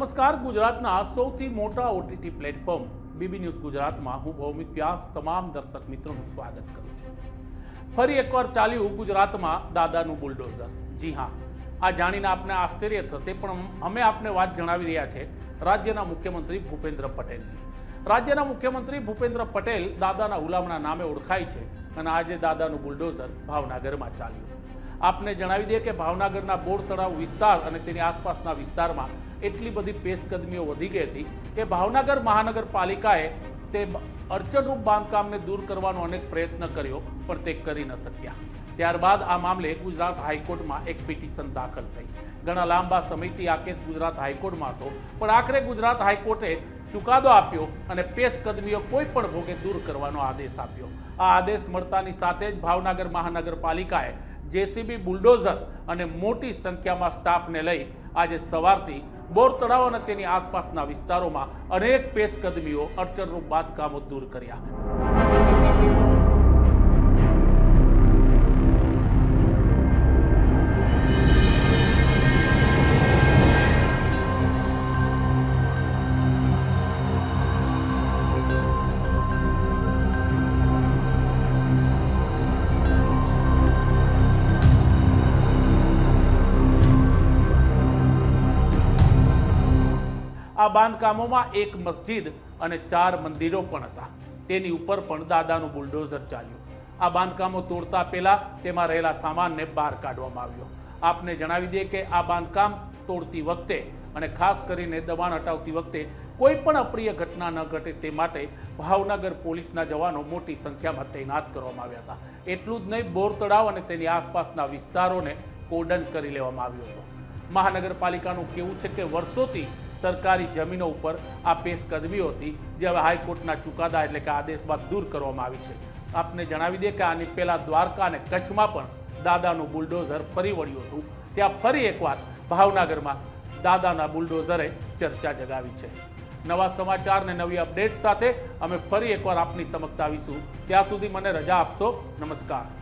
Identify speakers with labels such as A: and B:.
A: નમસ્કાર, ગુજરાતના સૌથી મોટા ઓટીટી પ્લેટફોર્મ બીબી ન્યૂઝ ગુજરાતમાં. હું ભૌમિક વ્યાસ તમામ દર્શક મિત્રોનું સ્વાગત કરું છું. ફરી એકવાર ચાલ્યું ગુજરાતમાં દાદાનું બુલડોઝર. જી હા, આ જાણીને આપને આશ્ચર્ય થશે, પણ અમે આપને વાત જણાવી રહ્યા છે રાજ્યના મુખ્યમંત્રી ભૂપેન્દ્ર પટેલની. રાજ્યના મુખ્યમંત્રી ભૂપેન્દ્ર પટેલ દાદાના હુલામણા નામે ઓળખાય છે અને આજે દાદાનું બુલડોઝર ભાવનગરમાં ચાલ્યું. આપને જણાવી દઈએ કે ભાવનગરના બોર તળાવ વિસ્તાર અને તેની આસપાસના વિસ્તારમાં એટલી બધી પેશકદમીઓ વધી ગઈ હતી કે ભાવનગર મહાનગરપાલિકાએ તે અડચણરૂપ બાંધકામને દૂર કરવાનો અનેક પ્રયત્ન કર્યો, પણ તે કરી ન શક્યા. ત્યારબાદ આ મામલે ગુજરાત હાઈકોર્ટમાં એક પિટિશન દાખલ થઈ. ઘણા લાંબા સમયથી આ કેસ ગુજરાત હાઈકોર્ટમાં હતો, પણ આખરે ગુજરાત હાઈકોર્ટે ચુકાદો આપ્યો અને પેશકદમીઓ કોઈ પણ ભોગે દૂર કરવાનો આદેશ આપ્યો. આ આદેશ મળતાની સાથે જ ભાવનગર મહાનગરપાલિકાએ જેસીબી બુલડોઝર અને મોટી સંખ્યામાં સ્ટાફને લઈ આજે સવારથી બોર તળાવ અને તેની આસપાસના વિસ્તારોમાં અનેક પેશકદમીઓ અડચણરૂપ બાંધકામો દૂર કર્યા. આ બાંધકામોમાં એક મસ્જિદ અને ચાર મંદિરો પણ હતા. તેની ઉપર પણ દાદાનું બુલડોઝર ચાલ્યું. આ બાંધકામો તોડતા પહેલાં તેમાં રહેલા સામાનને બહાર કાઢવામાં આવ્યો. આપને જણાવી દઈએ કે આ બાંધકામ તોડતી વખતે અને ખાસ કરીને દબાણ હટાવતી વખતે કોઈ પણ અપ્રિય ઘટના ન ઘટે તે માટે ભાવનગર પોલીસના જવાનો મોટી સંખ્યામાં તૈનાત કરવામાં આવ્યા હતા. એટલું જ નહીં બોર તળાવ અને તેની આસપાસના વિસ્તારોને કોર્ડન કરી લેવામાં આવ્યો હતો. મહાનગરપાલિકાનું કેવું છે કે વર્ષોથી સરકારી જમીનો ઉપર આ પેશકદમીઓ હતી, જે હવે હાઈકોર્ટના ચુકાદા એટલે કે આદેશ બાદ દૂર કરવામાં આવી છે. આપને જણાવી દે કે આની પહેલાં દ્વારકા અને કચ્છમાં પણ દાદાનું બુલડોઝર ફરી વળ્યું હતું. ત્યાં ફરી એકવાર ભાવનગરમાં દાદાના બુલડોઝરે ચર્ચા જગાવી છે. નવા સમાચાર ને નવી અપડેટ સાથે અમે ફરી એકવાર આપની સમક્ષ આવીશું. ત્યાં સુધી મને રજા આપશો. નમસ્કાર.